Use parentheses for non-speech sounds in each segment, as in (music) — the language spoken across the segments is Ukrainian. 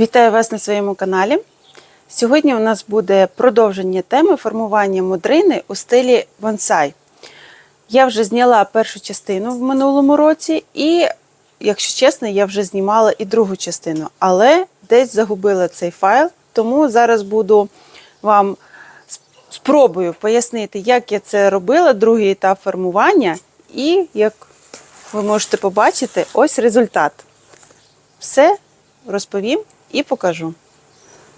Вітаю вас на своєму каналі. Сьогодні у нас буде продовження теми формування мудрини у стилі бонсай. Я вже зняла першу частину в минулому році, і, якщо чесно, я вже знімала і другу частину, але десь загубила цей файл, тому зараз буду вам спробую пояснити, як я це робила, другий етап формування, і як ви можете побачити, ось результат. Все розповім і покажу.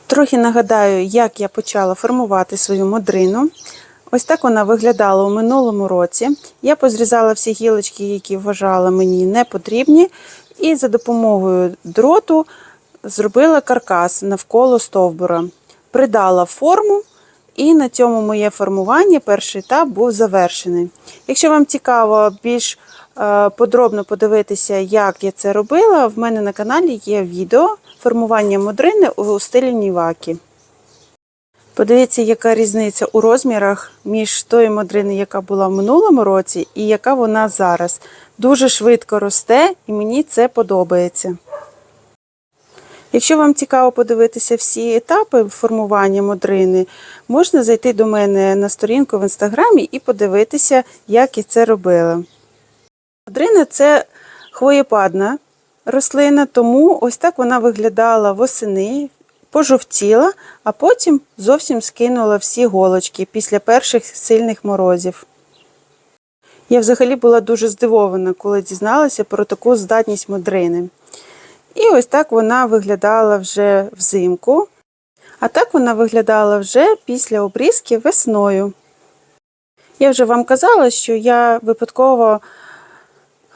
Трохи нагадаю, як я почала формувати свою модрину. Ось так вона виглядала у минулому році. Я позрізала всі гілочки, які вважала мені не потрібні, і за допомогою дроту зробила каркас навколо стовбура, придала форму, і на цьому моє формування, перший етап, був завершений. Якщо вам цікаво більш е, подробно подивитися, як я це робила, в мене на каналі є відео формування модрини у стилі Нівакі. Подивіться, яка різниця у розмірах між тою модриною, яка була в минулому році, і яка вона зараз. Дуже швидко росте, і мені це подобається. Якщо вам цікаво подивитися всі етапи формування модрини, можна зайти до мене на сторінку в інстаграмі і подивитися, як я це робила. Модрина це хвоєпадна рослина, тому ось так вона виглядала восени, пожовтіла, а потім зовсім скинула всі голочки після перших сильних морозів. Я взагалі була дуже здивована, коли дізналася про таку здатність модрини. І ось так вона виглядала вже взимку. А так вона виглядала вже після обрізки весною. Я вже вам казала, що я випадково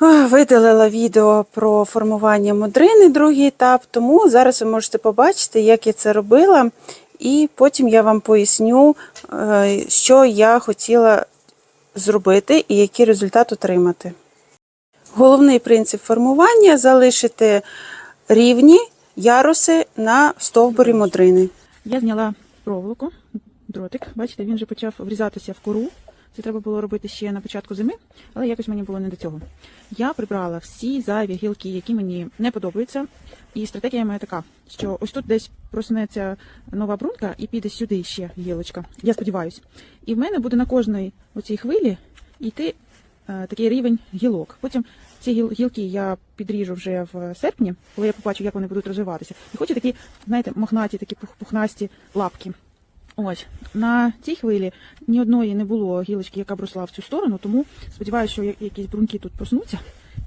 видалила відео про формування модрини, другий етап, тому зараз ви можете побачити, як я це робила, і потім я вам поясню, е, що я хотіла зробити і який результат отримати. Головний принцип формування залишити рівні яруси на стовбурі модрини. Я зняла проволоку, дротик. Бачите, він вже почав врізатися в кору. Це треба було робити ще на початку зими, але якось мені було не до цього. Я прибрала всі зайві гілки, які мені не подобаються. І стратегія моя така, що ось тут десь проснеться нова брунька і піде сюди ще гілочка. Я сподіваюся. І в мене буде на кожній оцій хвилі йти е, такий рівень гілок. Потім ці гілки я підріжу вже в серпні, коли я побачу, як вони будуть розвиватися. І хочу такі, знаєте, мохнаті, такі пухнасті лапки. Ось на цій хвилі ні одної не було гілочки, яка б росла в цю сторону, тому сподіваюся, що якісь бруньки тут проснуться,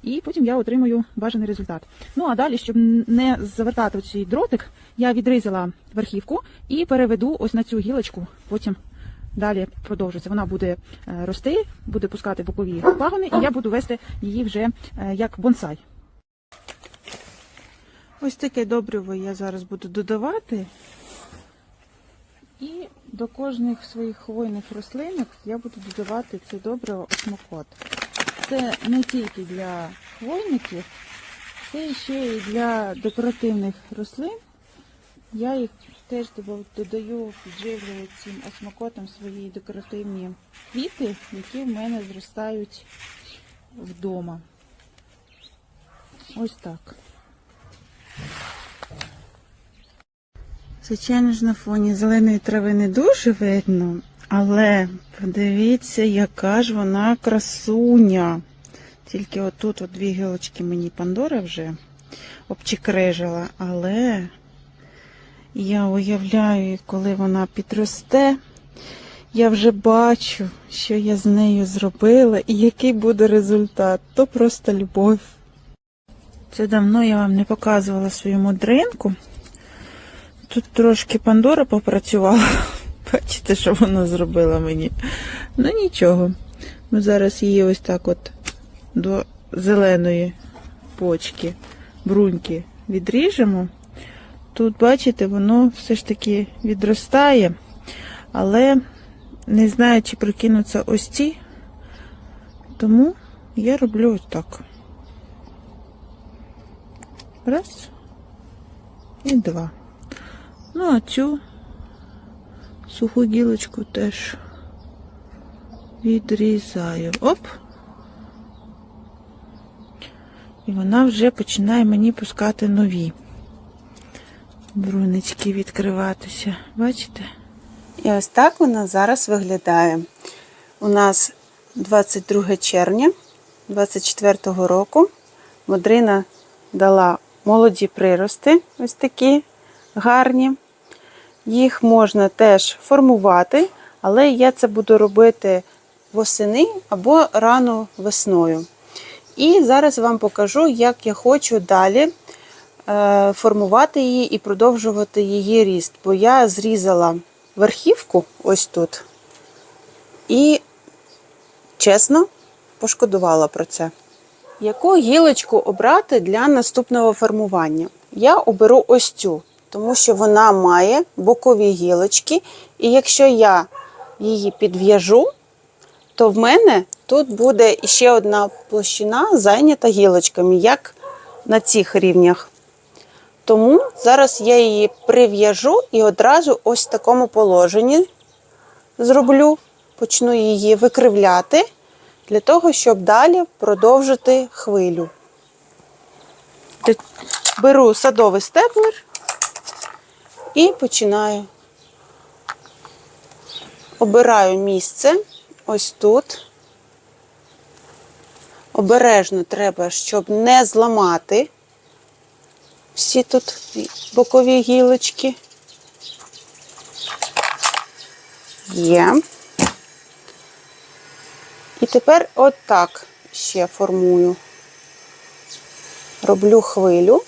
і потім я отримую бажаний результат. Ну а далі, щоб не завертати цей дротик, я відрізала верхівку і переведу ось на цю гілочку. Потім далі продовжиться. Вона буде е, рости, буде пускати бокові пагони, і я буду вести її вже е, як бонсай. Ось таке добриво я зараз буду додавати. І до кожних своїх хвойних рослинок я буду додавати це добриво осмокот. Це не тільки для хвойників, це ще і для декоративних рослин. Я їх теж додаю, підживлюю цим осмокотом свої декоративні квіти, які в мене зростають вдома. Ось так. Звичайно ж, на фоні зеленої трави не дуже видно, але подивіться, яка ж вона красуня. Тільки отут от дві гілочки мені Пандора вже обчекрежила, але я уявляю, коли вона підросте, я вже бачу, що я з нею зробила і який буде результат. То просто любов. Це давно я вам не показувала свою мудринку. Тут трошки Пандора попрацювала. (laughs) Бачите, що вона зробила мені. Ну нічого. Ми зараз її ось так от до зеленої почки, бруньки відріжемо. Тут, бачите, воно все ж таки відростає, але не знаю, чи прикинуться ось ці. Тому я роблю ось так. Раз і два. Ну, а цю суху гілочку теж відрізаю. Оп. І вона вже починає мені пускати нові. брунички відкриватися. Бачите? І ось так вона зараз виглядає. У нас 22 червня 24 року. Модрина дала молоді прирости, ось такі гарні. Їх можна теж формувати, але я це буду робити восени або рано весною. І зараз вам покажу, як я хочу далі е, формувати її і продовжувати її ріст. Бо я зрізала верхівку ось тут і, чесно, пошкодувала про це. Яку гілочку обрати для наступного формування? Я оберу ось цю, тому що вона має бокові гілочки, і якщо я її підв'яжу, то в мене тут буде ще одна площина зайнята гілочками, як на цих рівнях. Тому зараз я її прив'яжу і одразу ось в такому положенні зроблю, почну її викривляти для того, щоб далі продовжити хвилю. Беру садовий степлер і починаю. Обираю місце ось тут. Обережно треба, щоб не зламати всі тут бокові гілочки. Є. І тепер отак ще формую. Роблю хвилю.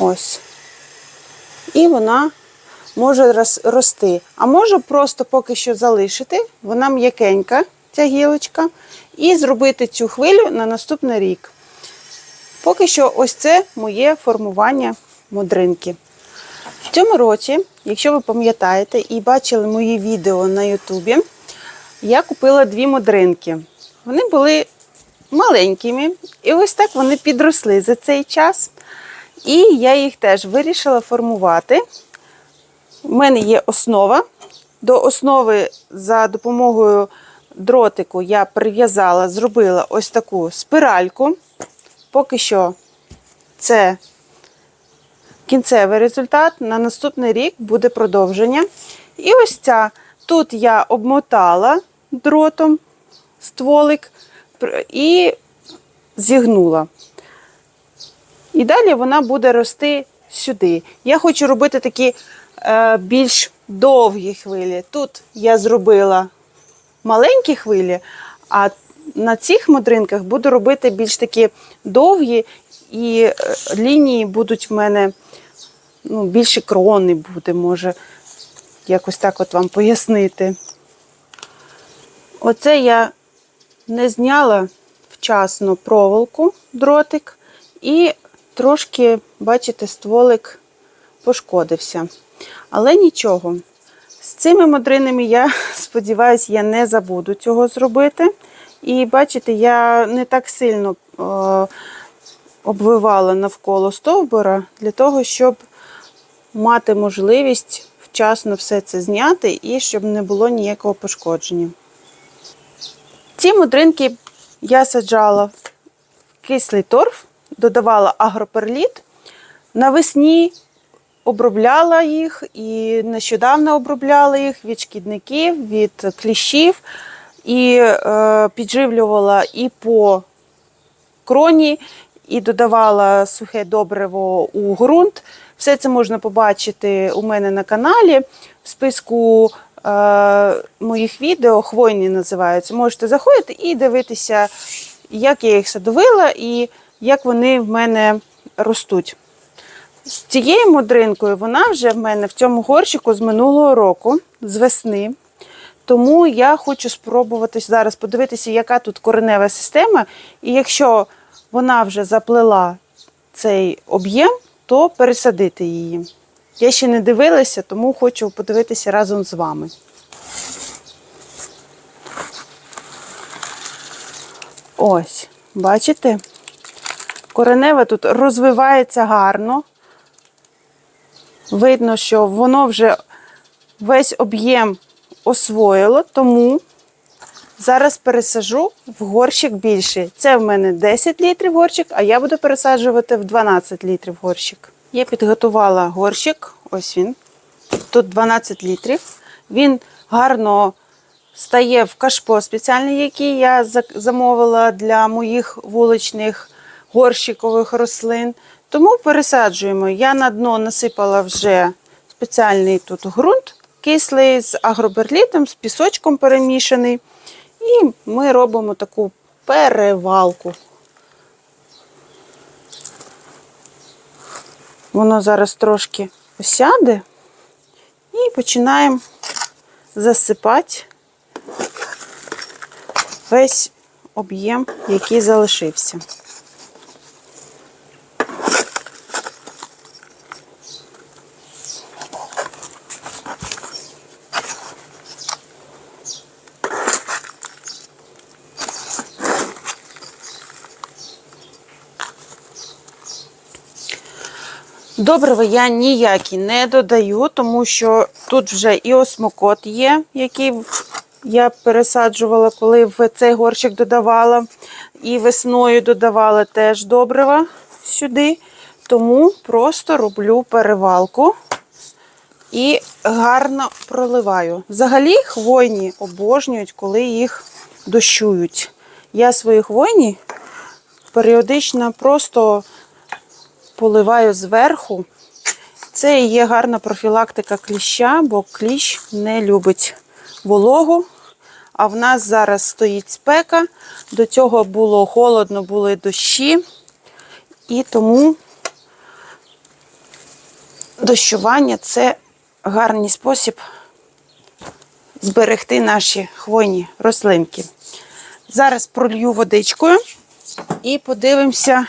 Ось. І вона може рости. А можу просто поки що залишити. Вона м'якенька, ця гілочка, і зробити цю хвилю на наступний рік. Поки що, ось це моє формування модринки. В цьому році, якщо ви пам'ятаєте і бачили мої відео на Ютубі, я купила дві модринки. Вони були маленькими, і ось так вони підросли за цей час. І я їх теж вирішила формувати. У мене є основа. До основи за допомогою дротику я прив'язала, зробила ось таку спиральку. Поки що це кінцевий результат. На наступний рік буде продовження. І ось ця. Тут я обмотала дротом стволик і зігнула. І далі вона буде рости сюди. Я хочу робити такі е, більш довгі хвилі. Тут я зробила маленькі хвилі, а на цих модринках буду робити більш такі довгі, і е, лінії будуть в мене ну, більше крони буде, може, якось так от вам пояснити. Оце я не зняла вчасно проволоку, дротик, і трошки, бачите, стволик пошкодився. Але нічого. З цими модринами я (laughs) сподіваюся, я не забуду цього зробити. І бачите, я не так сильно обвивала навколо стовбура для того, щоб мати можливість вчасно все це зняти і щоб не було ніякого пошкодження. Ці мудринки я саджала в кислий торф, додавала агроперліт. Навесні обробляла їх і нещодавно обробляла їх від шкідників, від кліщів, і е, підживлювала і по кроні, і додавала сухе добриво у ґрунт. Все це можна побачити у мене на каналі в списку е, моїх відео, хвойні називаються. Можете заходити і дивитися, як я їх садовила і як вони в мене ростуть. З цією мудринкою вона вже в мене в цьому горщику з минулого року, з весни. Тому я хочу спробувати зараз подивитися, яка тут коренева система. І якщо вона вже заплела цей об'єм, то пересадити її. Я ще не дивилася, тому хочу подивитися разом з вами. Ось, бачите? Коренева тут розвивається гарно. Видно, що воно вже весь об'єм освоїло, тому зараз пересажу в горщик більший. Це в мене 10 літрів горщик, а я буду пересаджувати в 12 літрів горщик. Я підготувала горщик, ось він. Тут 12 літрів. Він гарно стає в кашпо спеціальний, який я замовила для моїх вуличних горщикових рослин. Тому пересаджуємо. Я на дно насипала вже спеціальний тут ґрунт кислий з агроберлітом, з пісочком перемішаний. І ми робимо таку перевалку. Воно зараз трошки осяде і починаємо засипати весь об'єм, який залишився. Добрива я ніякі не додаю, тому що тут вже і осмокот є, який я пересаджувала, коли в цей горщик додавала. І весною додавала теж добрива сюди. Тому просто роблю перевалку і гарно проливаю. Взагалі хвойні обожнюють, коли їх дощують. Я свої хвойні періодично просто поливаю зверху. Це і є гарна профілактика кліща, бо кліщ не любить вологу. А в нас зараз стоїть спека. До цього було холодно, були дощі. І тому дощування це гарний спосіб зберегти наші хвойні рослинки. Зараз пролью водичкою і подивимося,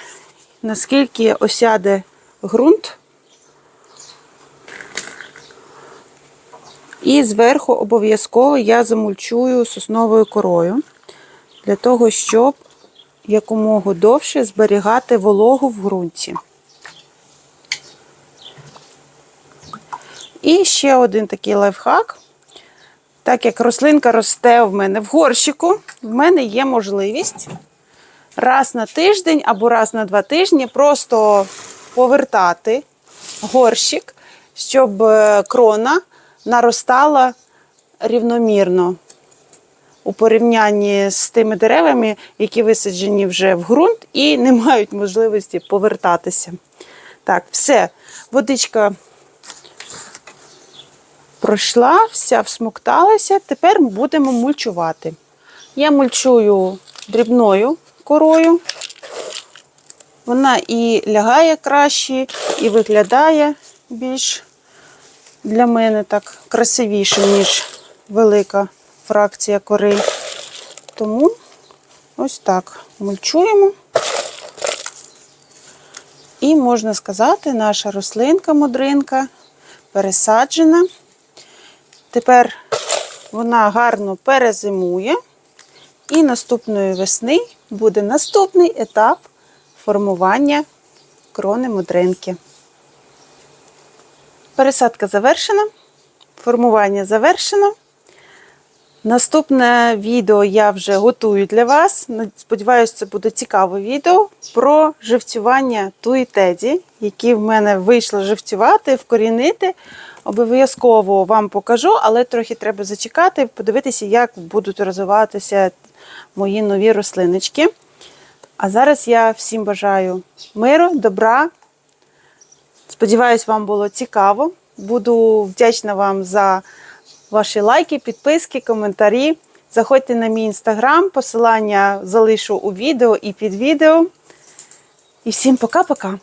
наскільки осяде ґрунт. І зверху обов'язково я замульчую сосновою корою для того, щоб якомога довше зберігати вологу в ґрунті. І ще один такий лайфхак. Так як рослинка росте в мене в горщику, в мене є можливість раз на тиждень або раз на два тижні просто повертати горщик, щоб е, крона наростала рівномірно у порівнянні з тими деревами, які висаджені вже в ґрунт і не мають можливості повертатися. Так, все, водичка пройшла, вся всмокталася. Тепер будемо мульчувати. Я мульчую дрібною корою. Вона і лягає краще, і виглядає більш для мене так красивіше, ніж велика фракція кори. Тому ось так мульчуємо. І можна сказати, наша рослинка мудринка пересаджена. Тепер вона гарно перезимує. І наступної весни буде наступний етап формування крони мудринки. Пересадка завершена, формування завершено. Наступне відео я вже готую для вас. Сподіваюся, це буде цікаве відео про живцювання туї теді, які в мене вийшло живцювати, вкорінити. Обов'язково вам покажу, але трохи треба зачекати, подивитися, як будуть розвиватися мої нові рослиночки. А зараз я всім бажаю миру, добра. Сподіваюсь, вам було цікаво. Буду вдячна вам за ваші лайки, підписки, коментарі. Заходьте на мій інстаграм, посилання залишу у відео і під відео. І всім пока-пока!